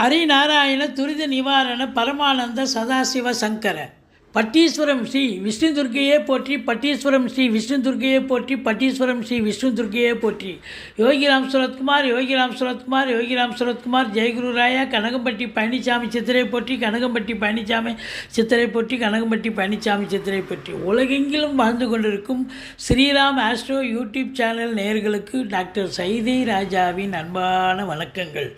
ஹரிநாராயண துரித நிவாரண பரமானந்த சதாசிவ சங்கர. பட்டீஸ்வரம் ஸ்ரீ விஷ்ணு துர்க்கையே போற்றி பட்டீஸ்வரம் ஸ்ரீ விஷ்ணு துர்க்கையே போற்றி பட்டீஸ்வரம் ஸ்ரீ விஷ்ணு துர்க்கையே போற்றி. யோகிராம் சுரத்குமார் யோகிராம் சுரத்குமார் யோகிராம் சுரத்குமார் ஜெயகுரு ராயா கனகம்பட்டி பழனிசாமி சித்திரை போற்றி கனகம்பட்டி பழனிசாமி சித்திரை போற்றி கனகம்பட்டி பழனிசாமி சித்திரை போற்றி. உலகெங்கிலும் வாழ்ந்து கொண்டிருக்கும் ஸ்ரீராம் ஆஸ்ட்ரோ யூடியூப் சேனல் நேயர்களுக்கு டாக்டர் சைதை ராஜாவின் அன்பான வணக்கங்கள்.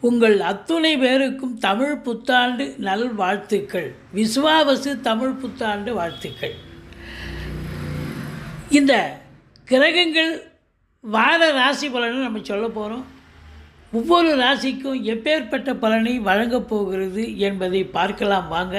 உங்கள் அத்துணை பேருக்கும் தமிழ் புத்தாண்டு நல் வாழ்த்துக்கள். விசுவாவசு தமிழ் புத்தாண்டு வாழ்த்துக்கள். இந்த கிரகங்கள் வார ராசி பலனை நம்ம சொல்ல போகிறோம் ஒவ்வொரு ராசிக்கும் எப்பேற்பட்ட பலனை வழங்கப் போகிறது என்பதை பார்க்கலாம் வாங்க.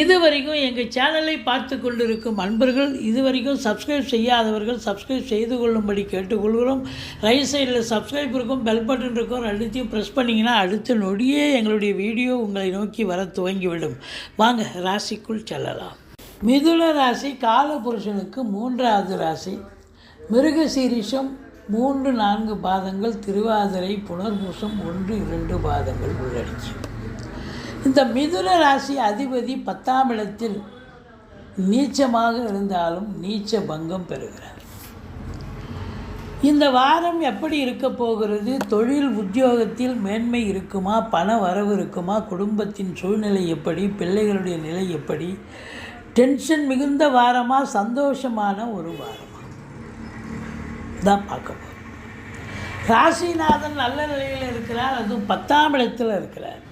இதுவரைக்கும் எங்கள் சேனலை பார்த்து கொண்டிருக்கும் அன்பர்கள் இதுவரைக்கும் சப்ஸ்கிரைப் செய்யாதவர்கள் சப்ஸ்கிரைப் செய்து கொள்ளும்படி கேட்டுக்கொள்கிறோம். ரைட் சைடில் சப்ஸ்கிரைப் இருக்கும் பெல் பட்டன் இருக்கும் ரெண்டுத்தையும் ப்ரெஸ் பண்ணிங்கன்னா அடுத்த நொடியே எங்களுடைய வீடியோ உங்களை நோக்கி வர துவங்கிவிடும். வாங்க ராசிக்குள் செல்லலாம். மிதுன ராசி காலபுருஷனுக்கு மூன்றாவது ராசி. மிருகசீரிஷம் மூன்று நான்கு பாதங்கள் திருவாதிரை புனர்பூசம் ஒன்று இரண்டு பாதங்கள் உள்ளடக்கி. இந்த மிதுன ராசி அதிபதி பத்தாம் இடத்தில் நீச்சமாக இருந்தாலும் நீச்ச பங்கம் பெறுகிறார். இந்த வாரம் எப்படி இருக்க போகிறது? தொழில் உத்தியோகத்தில் மேன்மை இருக்குமா? பண வரவு இருக்குமா? குடும்பத்தின் சூழ்நிலை எப்படி? பிள்ளைகளுடைய நிலை எப்படி? டென்ஷன் மிகுந்த வாரமாக சந்தோஷமான ஒரு வாரம். தான் பார்க்க போகிறோம் ராசிநாதன் நல்ல நிலையில் இருக்கிறார் அதுவும் பத்தாம் இடத்துல இருக்கிறார்.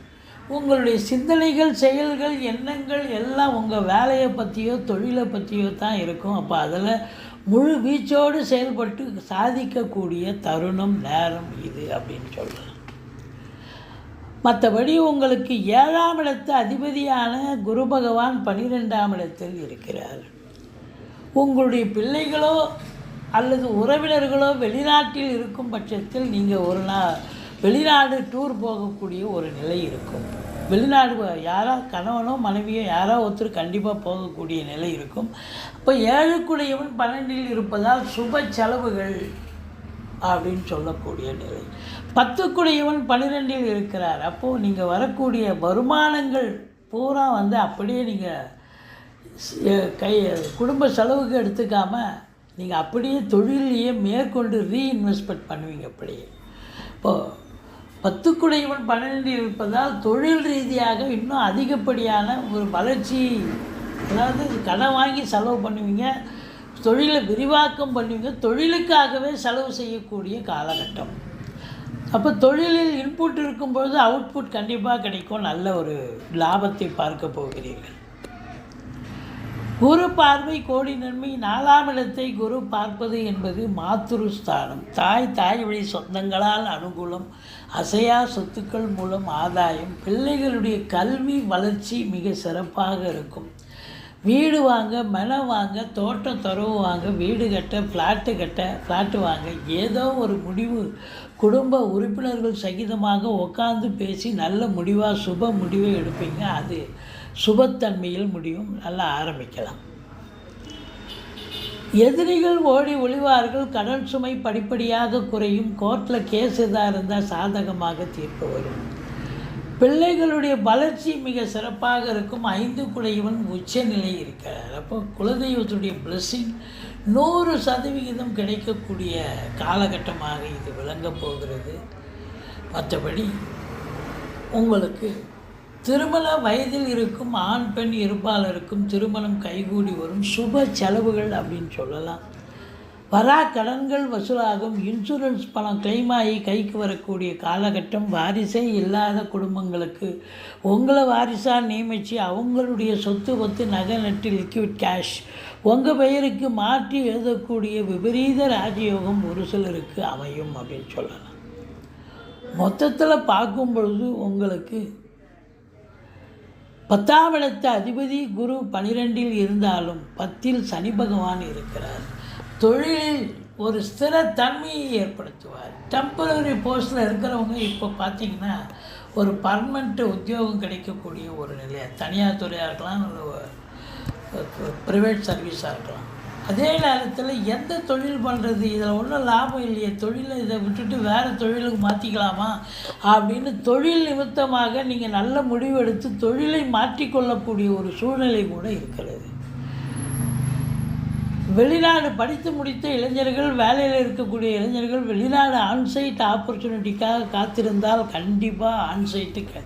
உங்களுடைய சிந்தனைகள் செயல்கள் எண்ணங்கள் எல்லாம் உங்கள் வேலையை பற்றியோ தொழிலை பற்றியோ தான் இருக்கும். அப்போ அதில் முழு வீச்சோடு செயல்பட்டு சாதிக்கக்கூடிய தருணம் நேரம் இது அப்படின்னு சொல்லலாம். மற்றபடி உங்களுக்கு ஏழாம் இடத்து அதிபதியான குரு பகவான் பனிரெண்டாம் இடத்தில் இருக்கிறார். உங்களுடைய பிள்ளைகளோ அல்லது உறவினர்களோ வெளிநாட்டில் இருக்கும் பட்சத்தில் நீங்கள் ஒரு நாள் வெளிநாடு டூர் போகக்கூடிய ஒரு நிலை இருக்கும். வெளிநாடு யாரோ கணவனோ மனைவியோ யாரோ ஒருத்தர் கண்டிப்பாக போகக்கூடிய நிலை இருக்கும். அப்போ ஏழுக்குடையவன் பன்னெண்டில் இருப்பதால் சுப செலவுகள் அப்படின்னு சொல்லக்கூடிய நிலை. பத்துக்குடையவன் பன்னிரெண்டில் இருக்கிறார். அப்போது நீங்கள் வரக்கூடிய வருமானங்கள் பூரா வந்து அப்படியே நீங்கள் கை குடும்ப செலவுக்கு எடுத்துக்காமல் நீங்கள் அப்படியே தொழிலையே மேற்கொண்டு ரீஇன்வெஸ்ட்மெண்ட் பண்ணுவீங்க அப்படியே. இப்போது பத்துக்குடையவன் பன்னெண்டு இருப்பதால் தொழில் ரீதியாக இன்னும் அதிகப்படியான ஒரு வளர்ச்சி அதாவது கடன் வாங்கி செலவு பண்ணுவீங்க தொழிலை விரிவாக்கம் பண்ணுவீங்க தொழிலுக்காகவே செலவு செய்யக்கூடிய காலகட்டம். அப்போ தொழிலில் இன்புட் இருக்கும்பொழுது அவுட்புட் கண்டிப்பாக கிடைக்கும் நல்ல ஒரு லாபத்தை பார்க்க போகிறீர்கள். குரு பார்வை கோடி நன்மை நாலாம் இடத்தை குரு பார்ப்பது என்பது மாத்துரு ஸ்தானம் தாய் தாய் வழி சொந்தங்களால் அனுகூலம் அசையா சொத்துக்கள் மூலம் ஆதாயம் பிள்ளைகளுடைய கல்வி வளர்ச்சி மிக சிறப்பாக இருக்கும். வீடு வாங்க மனம் வாங்க தோட்டம் துறவு வாங்க வீடு கட்ட ஃப்ளாட்டு கட்ட ஃப்ளாட்டு வாங்க ஏதோ ஒரு முடிவு குடும்ப உறுப்பினர்கள் சகிதமாக உட்காந்து பேசி நல்ல முடிவாக சுப முடிவை எடுப்பீங்க. அது சுபத்தன்மையில் முடியும். நல்லா ஆரம்பிக்கலாம். எதிரிகள் ஓடி ஒளிவார்கள். கடன் சுமை படிப்படியாக குறையும். கோர்ட்டில் கேஸ் எதாக இருந்தால் சாதகமாக தீர்ப்பு வரும். பிள்ளைகளுடைய வளர்ச்சி மிக சிறப்பாக இருக்கும். ஐந்து குடையவன் உச்சநிலை இருக்கிறார். அப்போ குலதெய்வத்துடைய பிளஸ்ஸிங் நூறு சதவிகிதம் கிடைக்கக்கூடிய காலகட்டமாக இது விளங்கப் போகிறது. மற்றபடி உங்களுக்கு திருமண வயதில் இருக்கும் ஆண் பெண் இருப்பாளருக்கும் திருமணம் கைகூடி வரும் சுப செலவுகள் அப்படின்னு சொல்லலாம். வரா கடன்கள் வசூலாகும். இன்சூரன்ஸ் பணம் claim ஆகி கைக்கு வரக்கூடிய காலகட்டம் வாரிசே இல்லாத குடும்பங்களுக்கு. உங்களை வாரிசாக நியமித்து அவங்களுடைய சொத்து ஒத்து நகை நட்டு லிக்விட் கேஷ் உங்கள் பெயருக்கு மாற்றி எழுதக்கூடிய விபரீத ராஜயோகம் ஒரு சிலருக்கு அமையும் அப்படின்னு சொல்லலாம். மொத்தத்தில் பார்க்கும் பொழுது உங்களுக்கு பத்தாம் இடத்த அதிபதி குரு பனிரெண்டில் இருந்தாலும் பத்தில் சனி பகவான் இருக்கிறார். தொழிலில் ஒரு ஸ்திரத்தன்மையை ஏற்படுத்துவார். டெம்பரரி போஸ்டில் இருக்கிறவங்க இப்போ பார்த்தீங்கன்னா ஒரு பர்மனெண்ட்டு உத்தியோகம் கிடைக்கக்கூடிய ஒரு நிலை தனியார் துறையாக இருக்கலாம் ப்ரைவேட் சர்வீஸாக இருக்கலாம். அதே நேரத்தில் எந்த தொழில் பண்ணுறது இதில் ஒன்றும் லாபம் இல்லையே தொழிலை இதை விட்டுட்டு வேறு தொழிலுக்கு மாற்றிக்கலாமா அப்படின்னு தொழில் நிமித்தமாக நீங்கள் நல்ல முடிவெடுத்து தொழிலை மாற்றிக்கொள்ளக்கூடிய ஒரு சூழ்நிலை கூட இருக்கிறது. வெளிநாடு படித்து முடித்த இளைஞர்கள் வேலையில் இருக்கக்கூடிய இளைஞர்கள் வெளிநாடு ஆன்சைட் ஆப்பர்ச்சுனிட்டிக்காக காத்திருந்தால் கண்டிப்பாக ஆன்சைட்டுக்கு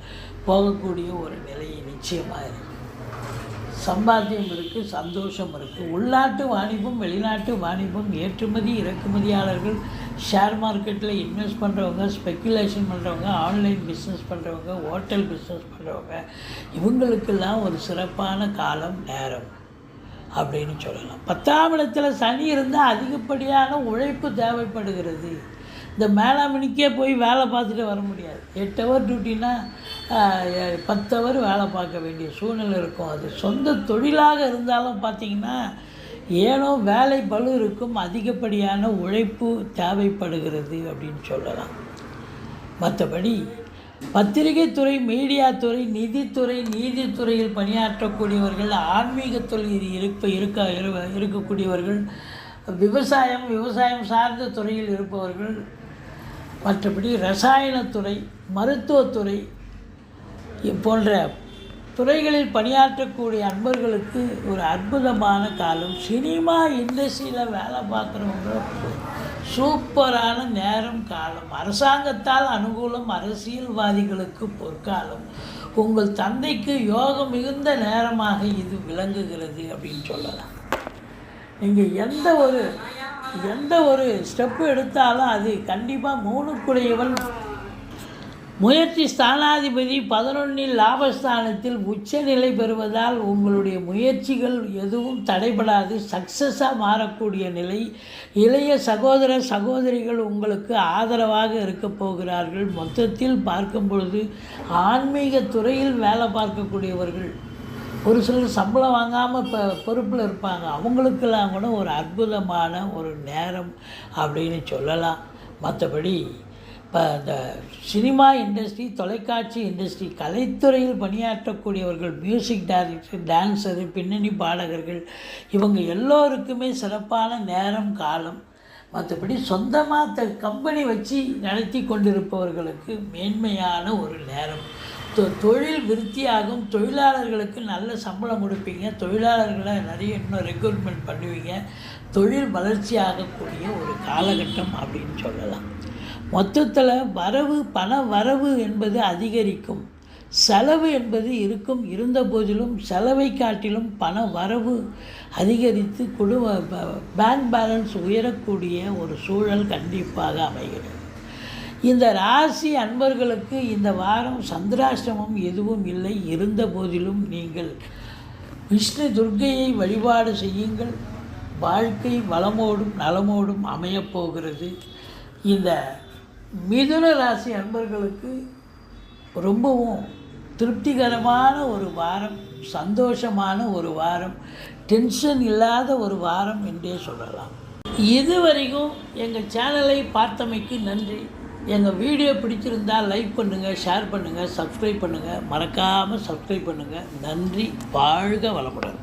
போகக்கூடிய ஒரு நிலை நிச்சயமாக இருக்குது சம்பாத்தியம் இருக்குது சந்தோஷம் இருக்குது உள்நாட்டு வாணிபம் வெளிநாட்டு வாணிபம் ஏற்றுமதி இறக்குமதியாளர்கள் ஷேர் மார்க்கெட்டில் இன்வெஸ்ட் பண்ணுறவங்க ஸ்பெக்குலேஷன் பண்ணுறவங்க ஆன்லைன் பிஸ்னஸ் பண்ணுறவங்க ஹோட்டல் பிஸ்னஸ் பண்ணுறவங்க இவங்களுக்கெல்லாம் ஒரு சிறப்பான காலம் நேரம். அப்படின்னு சொல்லலாம். பத்தாம் இடத்துல சனி இருந்தால் அதிகப்படியான உழைப்பு தேவைப்படுகிறது. இந்த மேலாமணிக்கே போய் வேலை பார்த்துட்டு வர முடியாது. எட்டு ஹவர் டியூட்டினா பத்து ஹவர் வேலை பார்க்க வேண்டிய சூழ்நிலை இருக்கும். அது சொந்த தொழிலாக இருந்தாலும் பார்த்திங்கன்னா ஏனோ வேலை பழு இருக்கும் அதிகப்படியான உழைப்பு தேவைப்படுகிறது அப்படின்னு சொல்லலாம். மற்றபடி பத்திரிகை துறை மீடியா துறை நிதித்துறை நீதித்துறையில் பணியாற்றக்கூடியவர்கள் ஆன்மீகத்துறையில் இருப்ப இருக்க இரு- இருக்கக்கூடியவர்கள் விவசாயம் விவசாயம் சார்ந்த துறையில் இருப்பவர்கள் மற்றபடி ரசாயனத்துறை மருத்துவத்துறை போன்ற துறைகளில் பணியாற்றக்கூடிய அன்பர்களுக்கு ஒரு அற்புதமான காலம். சினிமா இண்டஸ்ட்ரியில் வேலை பார்க்குறவங்க சூப்பரான நேரம் காலம். அரசாங்கத்தால் அனுகூலம் அரசியல்வாதிகளுக்கு பொற்காலம். உங்கள் தந்தைக்கு யோகம் மிகுந்த நேரமாக இது விளங்குகிறது அப்படின்னு சொல்லலாம். நீங்கள் எந்த ஒரு எந்த ஒரு ஸ்டெப்பு எடுத்தாலும் அது கண்டிப்பாக மூணுக்குடையவன் முயற்சி ஸ்தானாதிபதி பதினொன்றில் லாபஸ்தானத்தில் உச்சநிலை பெறுவதால் உங்களுடைய முயற்சிகள் எதுவும் தடைபடாது. சக்ஸஸாக மாறக்கூடிய நிலை. இளைய சகோதர சகோதரிகள் உங்களுக்கு ஆதரவாக இருக்கப் போகிறார்கள். மொத்தத்தில் பார்க்கும் பொழுது ஆன்மீக துறையில் வேலை பார்க்கக்கூடியவர்கள். ஒரு சிலர் சம்பளம் வாங்காமல் இப்போ பொறுப்பில் இருப்பாங்க. அவங்களுக்கெல்லாம் கூட ஒரு அற்புதமான ஒரு நேரம் அப்படின்னு சொல்லலாம். மற்றபடி இப்போ இந்த சினிமா இண்டஸ்ட்ரி தொலைக்காட்சி இண்டஸ்ட்ரி கலைத்துறையில் பணியாற்றக்கூடியவர்கள் மியூசிக் டைரக்டர் டான்ஸரு பின்னணி பாடகர்கள் இவங்க எல்லோருக்குமே சிறப்பான நேரம் காலம். மற்றபடி சொந்தமாக த கம்பெனி வச்சு நடத்தி கொண்டிருப்பவர்களுக்கு மேன்மையான ஒரு நேரம். தொ தொழில் விருத்தியாகும் தொழிலாளர்களுக்கு நல்ல சம்பளம் கொடுப்பீங்க தொழிலாளர்களை நிறைய இன்னும் ரெக்ரூட்மெண்ட் பண்ணுவீங்க தொழில் வளர்ச்சியாகக்கூடிய ஒரு காலகட்டம் அப்படின்னு சொல்லலாம். மொத்தத்தில் வரவு பண வரவு என்பது அதிகரிக்கும். செலவு என்பது இருக்கும் இருந்த போதிலும் செலவை காட்டிலும் பண வரவு அதிகரித்து குடும்ப ப- பேங்க் பேலன்ஸ் உயரக்கூடிய ஒரு சூழல் கண்டிப்பாக அமைகிறது. இந்த ராசி அன்பர்களுக்கு இந்த வாரம் சந்திராஷ்டமம் எதுவும் இல்லை. இருந்த போதிலும் நீங்கள் விஷ்ணு துர்க்கையை வழிபாடு செய்யுங்கள். வாழ்க்கை வளமோடும் நலமோடும் அமையப் போகிறது. இந்த மிதுன ராசி அன்பர்களுக்கு ரொம்பவும் திருப்திகரமான ஒரு வாரம் சந்தோஷமான ஒரு வாரம் டென்ஷன் இல்லாத ஒரு வாரம் என்றே சொல்லலாம். இதுவரைக்கும் எங்கள் சேனலை பார்த்தமைக்கு நன்றி. எங்கள் வீடியோ பிடிச்சிருந்தால் லைக் பண்ணுங்கள் ஷேர் பண்ணுங்கள் சப்ஸ்கிரைப் பண்ணுங்கள் மறக்காமல் சப்ஸ்கிரைப் பண்ணுங்கள் நன்றி வாழ்க வளமுடன்.